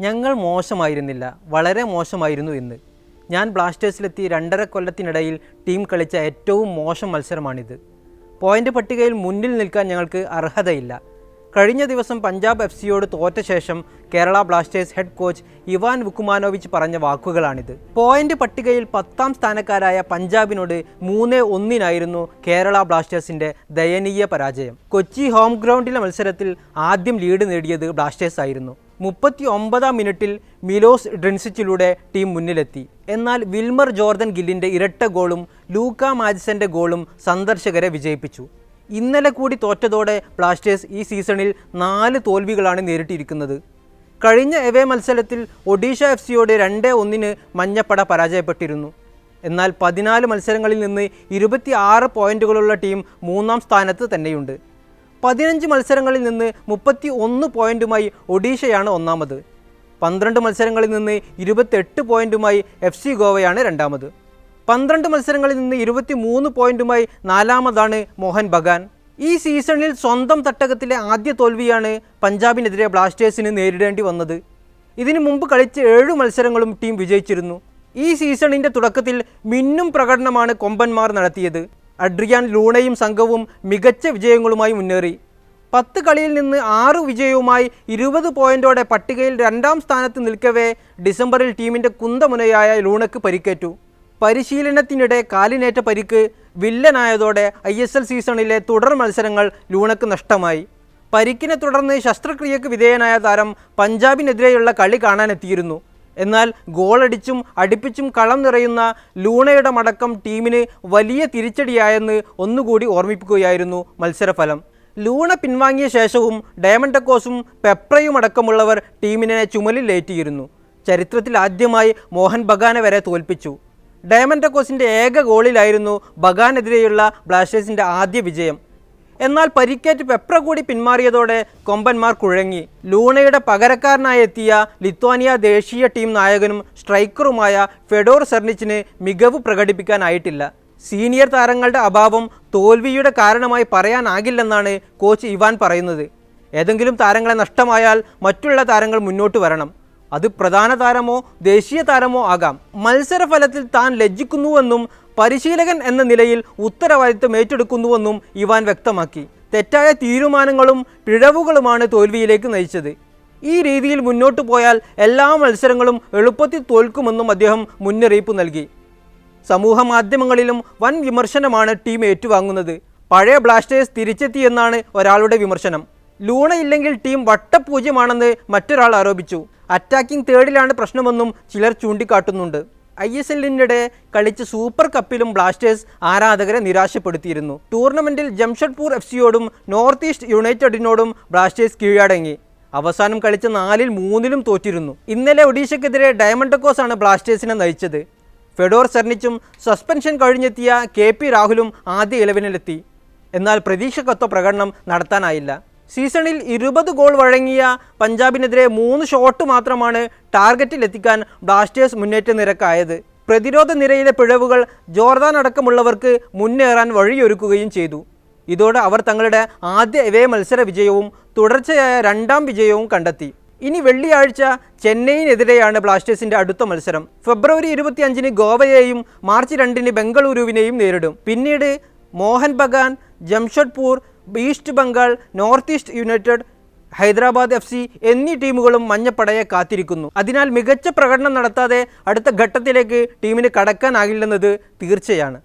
ഞങ്ങൾ മോശമായിരുന്നില്ല. വളരെ മോശമായിരുന്നു എന്ന് ഞാൻ ബ്ലാസ്റ്റേഴ്സിലെത്തി രണ്ടര കൊല്ലത്തിനിടയിൽ ടീം കളിച്ച ഏറ്റവും മോശം മത്സരമാണിത്. പോയിന്റ് പട്ടികയിൽ മുന്നിൽ നിൽക്കാൻ ഞങ്ങൾക്ക് അർഹതയില്ല. കഴിഞ്ഞ ദിവസം പഞ്ചാബ് എഫ് സിയോട് തോറ്റ ശേഷം Kerala blasters head coach Ivan Vukomanovic പറഞ്ഞ വാക്കുകളാണിത്. പോയിന്റ് പട്ടികയിൽ പത്താം സ്ഥാനക്കാരായ പഞ്ചാബിനോട് മൂന്ന് ഒന്നിനായിരുന്നു കേരള ബ്ലാസ്റ്റേഴ്സിന്റെ ദയനീയ പരാജയം. കൊച്ചി ഹോം ഗ്രൗണ്ടിലെ മത്സരത്തിൽ ആദ്യം ലീഡ് നേടിയത് ബ്ലാസ്റ്റേഴ്സ് ആയിരുന്നു മുപ്പത്തി ഒമ്പതാം മിനിറ്റിൽ മിലോസ് ഡ്രിൻസിച്ചിലൂടെ ടീം മുന്നിലെത്തി. എന്നാൽ വിൽമർ ജോർദൻ ഗില്ലിന്റെ ഇരട്ട ഗോളും ലൂക്ക മാജിസന്റെ ഗോളും സന്ദർശകരെ വിജയിപ്പിച്ചു. ഇന്നലെ കൂടി തോറ്റതോടെ ബ്ലാസ്റ്റേഴ്സ് ഈ സീസണിൽ നാല് തോൽവികളാണ് നേരിട്ടിരിക്കുന്നത്. കഴിഞ്ഞ എവേ മത്സരത്തിൽ ഒഡീഷ എഫ് സിയോട് രണ്ട് ഒന്നിന് മഞ്ഞപ്പട പരാജയപ്പെട്ടിരുന്നു. എന്നാൽ പതിനാല് മത്സരങ്ങളിൽ നിന്ന് ഇരുപത്തി ആറ് ടീം മൂന്നാം സ്ഥാനത്ത് തന്നെയുണ്ട്. പതിനഞ്ച് മത്സരങ്ങളിൽ നിന്ന് മുപ്പത്തി ഒന്ന് പോയിന്റുമായി ഒഡീഷയാണ് ഒന്നാമത്. പന്ത്രണ്ട് മത്സരങ്ങളിൽ നിന്ന് ഇരുപത്തെട്ട് പോയിന്റുമായി എഫ് സി ഗോവയാണ് രണ്ടാമത്. പന്ത്രണ്ട് മത്സരങ്ങളിൽ നിന്ന് ഇരുപത്തി മൂന്ന് പോയിന്റുമായി നാലാമതാണ് മോഹൻ ബഗാൻ. ഈ സീസണിൽ സ്വന്തം തട്ടകത്തിലെ ആദ്യ തോൽവിയാണ് പഞ്ചാബിനെതിരെ ബ്ലാസ്റ്റേഴ്സിന് നേരിടേണ്ടി വന്നത്. ഇതിനു മുമ്പ് കളിച്ച ഏഴു മത്സരങ്ങളും ടീം വിജയിച്ചിരുന്നു. ഈ സീസണിന്റെ തുടക്കത്തിൽ മിന്നും പ്രകടനമാണ് കൊമ്പന്മാർ നടത്തിയത്. അഡ്രിയാൻ ലൂണയും സംഘവും മികച്ച വിജയങ്ങളുമായി മുന്നേറി. പത്ത് കളിയിൽ നിന്ന് ആറ് വിജയവുമായി ഇരുപത് പോയിന്റോടെ പട്ടികയിൽ രണ്ടാം സ്ഥാനത്ത് നിൽക്കവേ ഡിസംബറിൽ ടീമിന്റെ കുന്തമുനയായ ലൂണയ്ക്ക് പരിക്കേറ്റു. പരിശീലനത്തിനിടെ കാലിനേറ്റ പരിക്ക് വില്ലനായതോടെ ഐ എസ് എൽ സീസണിലെ തുടർ മത്സരങ്ങൾ ലൂണയ്ക്ക് നഷ്ടമായി. പരിക്കിനെ തുടർന്ന് ശസ്ത്രക്രിയക്ക് വിധേയനായ താരം പഞ്ചാബിനെതിരെയുള്ള കളി കാണാനെത്തിയിരുന്നു. എന്നാൽ ഗോളടിച്ചും അടുപ്പിച്ചും കളം നിറയുന്ന ലൂണയുടെ മടക്കം ടീമിന് വലിയ തിരിച്ചടിയായെന്ന് ഒന്നുകൂടി ഓർമ്മിപ്പിക്കുകയായിരുന്നു മത്സരഫലം. ലൂണ പിൻവാങ്ങിയ ശേഷവും ഡയമണ്ട് ഡയമണ്ടക്കോസും പെപ്രയും അടക്കമുള്ളവർ ടീമിനെ ചുമലിലേറ്റിയിരുന്നു ചരിത്രത്തിൽ ആദ്യമായി മോഹൻ ബഗാനെ വരെ തോൽപ്പിച്ചു. ഡയമണ്ട് ഡയമണ്ടക്കോസിന്റെ ഏക ഗോളിലായിരുന്നു ബഗാനെതിരെയുള്ള ബ്ലാസ്റ്റേഴ്സിന്റെ ആദ്യ വിജയം. എന്നാൽ പരിക്കേറ്റ് പെപ്ര കൂടി പിന്മാറിയതോടെ കൊമ്പന്മാർ കുഴങ്ങി. ലൂണയുടെ പകരക്കാരനായി എത്തിയ ലിത്വാനിയ ദേശീയ ടീം നായകനും സ്ട്രൈക്കറുമായ ഫെഡോർ സെർണിച്ചിന് മികവ് പ്രകടിപ്പിക്കാനായിട്ടില്ല. സീനിയർ താരങ്ങളുടെ അഭാവം തോൽവിയുടെ കാരണമായി പറയാനാകില്ലെന്നാണ് കോച്ച് ഇവാൻ പറയുന്നത്. ഏതെങ്കിലും താരങ്ങളെ നഷ്ടമായാൽ മറ്റുള്ള താരങ്ങൾ മുന്നോട്ട് വരണം. അത് പ്രധാന താരമോ ദേശീയ താരമോ ആകാം. മത്സരഫലത്തിൽ താൻ ലജ്ജിക്കുന്നുവെന്നും പരിശീലകൻ എന്ന നിലയിൽ ഉത്തരവാദിത്വം ഏറ്റെടുക്കുന്നുവെന്നും ഇവാൻ വ്യക്തമാക്കി. തെറ്റായ തീരുമാനങ്ങളും പിഴവുകളുമാണ് തോൽവിയിലേക്ക് നയിച്ചത്. ഈ രീതിയിൽ മുന്നോട്ട് പോയാൽ എല്ലാ മത്സരങ്ങളും എളുപ്പത്തിൽ തോൽക്കുമെന്നും അദ്ദേഹം മുന്നറിയിപ്പ് നൽകി. സമൂഹ മാധ്യമങ്ങളിലും വൻ വിമർശനമാണ് ടീം ഏറ്റുവാങ്ങുന്നത്. പഴയ ബ്ലാസ്റ്റേഴ്സ് തിരിച്ചെത്തിയെന്നാണ് ഒരാളുടെ വിമർശനം. ലൂണ ഇല്ലെങ്കിൽ ടീം വട്ടപൂജ്യമാണെന്ന് മറ്റൊരാൾ ആരോപിച്ചു. അറ്റാക്കിംഗ് തേർഡിലാണ് പ്രശ്നമെന്നും ചിലർ ചൂണ്ടിക്കാട്ടുന്നുണ്ട്. ഐ എസ് എല്ലിനിടെ കളിച്ച് സൂപ്പർ കപ്പിലും ബ്ലാസ്റ്റേഴ്സ് ആരാധകരെ നിരാശപ്പെടുത്തിയിരുന്നു. ടൂർണമെന്റിൽ ജംഷഡ്പൂർ എഫ് സിയോടും നോർത്ത് ഈസ്റ്റ് യുണൈറ്റഡിനോടും ബ്ലാസ്റ്റേഴ്സ് കീഴടങ്ങി. അവസാനം കളിച്ച് നാലിൽ മൂന്നിലും തോറ്റിരുന്നു. ഇന്നലെ ഒഡീഷയ്ക്കെതിരെ ഡയമണ്ടക്കോസ് ആണ് ബ്ലാസ്റ്റേഴ്സിനെ നയിച്ചത്. ഫെഡോർ സെർണിച്ചും സസ്പെൻഷൻ കഴിഞ്ഞെത്തിയ കെ പി രാഹുലും ആദ്യ ഇലവനിലെത്തി. എന്നാൽ പ്രതീക്ഷക്കൊത്ത പ്രകടനം നടത്താനായില്ല. സീസണിൽ ഇരുപത് ഗോൾ വഴങ്ങിയ പഞ്ചാബിനെതിരെ മൂന്ന് ഷോട്ട് മാത്രമാണ് ടാർഗറ്റിലെത്തിക്കാൻ ബ്ലാസ്റ്റേഴ്സ് മുന്നേറ്റ നിരക്കായത്. പ്രതിരോധ നിരയിലെ പിഴവുകൾ ജോർദാൻ അടക്കമുള്ളവർക്ക് മുന്നേറാൻ വഴിയൊരുക്കുകയും ചെയ്തു. ഇതോടെ അവർ തങ്ങളുടെ ആദ്യ എവേ മത്സര വിജയവും തുടർച്ചയായ രണ്ടാം വിജയവും കണ്ടെത്തി. ഇനി വെള്ളിയാഴ്ച ചെന്നൈയിനെതിരെയാണ് ബ്ലാസ്റ്റേഴ്സിന്റെ അടുത്ത മത്സരം. ഫെബ്രുവരി ഇരുപത്തിയഞ്ചിന് ഗോവയെയും മാർച്ച് രണ്ടിന് ബംഗളൂരുവിനെയും നേരിടും. പിന്നീട് Mohun Bagan Jamshedpur east Bengal north east united Hyderabad F C എന്നീ ടീമുകളും മഞ്ഞപ്പടയെ കാത്തിരിക്കുന്നു. അതിനാൽ മികച്ച പ്രകടനം നടത്താതെ അടുത്ത ഘട്ടത്തിലേക്ക് ടീമിന് കടക്കാനാകില്ലെന്നത് തീർച്ചയാണ്.